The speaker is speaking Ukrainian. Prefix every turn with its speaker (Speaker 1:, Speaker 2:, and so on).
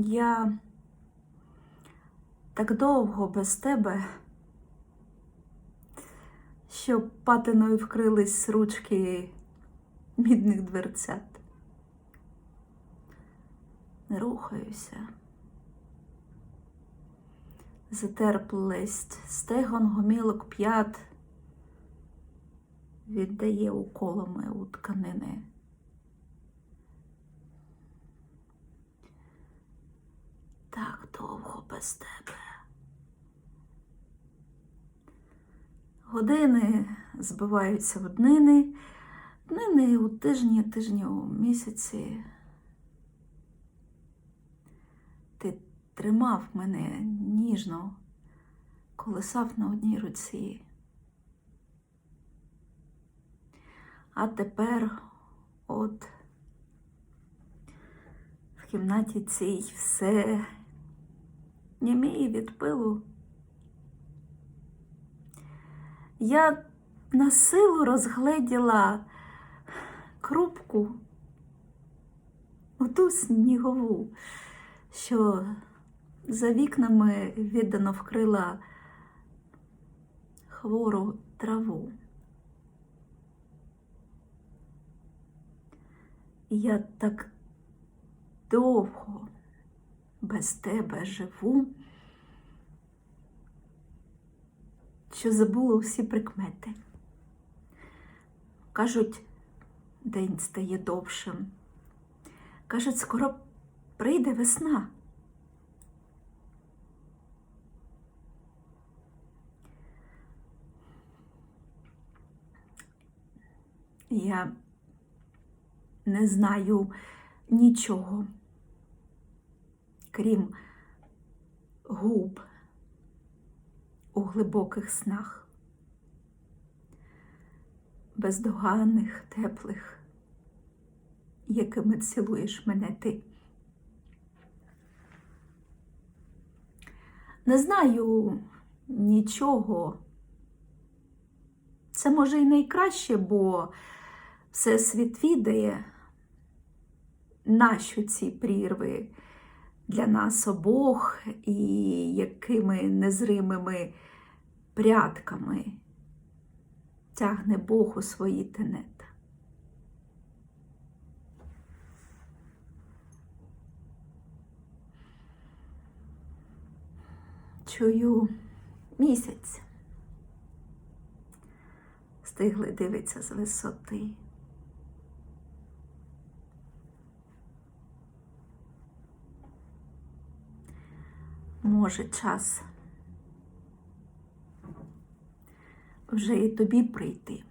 Speaker 1: Я так довго без тебе, що патиною вкрились ручки мідних дверцят. Не рухаюся. Затерплесть стегон, гомілок, п'ят віддає уколами у тканини. Так довго без тебе. Години збиваються в днини, днини у тижні, тижні у місяці. Ти тримав мене ніжно, колесав на одній руці. А тепер от в кімнаті цій все німіє від пилу. Я на силу розгледіла крупку, оту снігову, що за вікнами віддано вкрила хвору траву. Я так довго без тебе живу, що забула усі прикмети. Кажуть, день стає довшим. Кажуть, скоро прийде весна. Я не знаю нічого, крім губ у глибоких снах, бездоганних, теплих, якими цілуєш мене ти. Не знаю нічого. Це може і найкраще, бо Всесвіт відає, нащо ці прірви для нас обох і якими незримими прядками тягне Бог у свої тенета. Чую місяць. Стигли дивиться з висоти. Може, час вже і тобі прийти.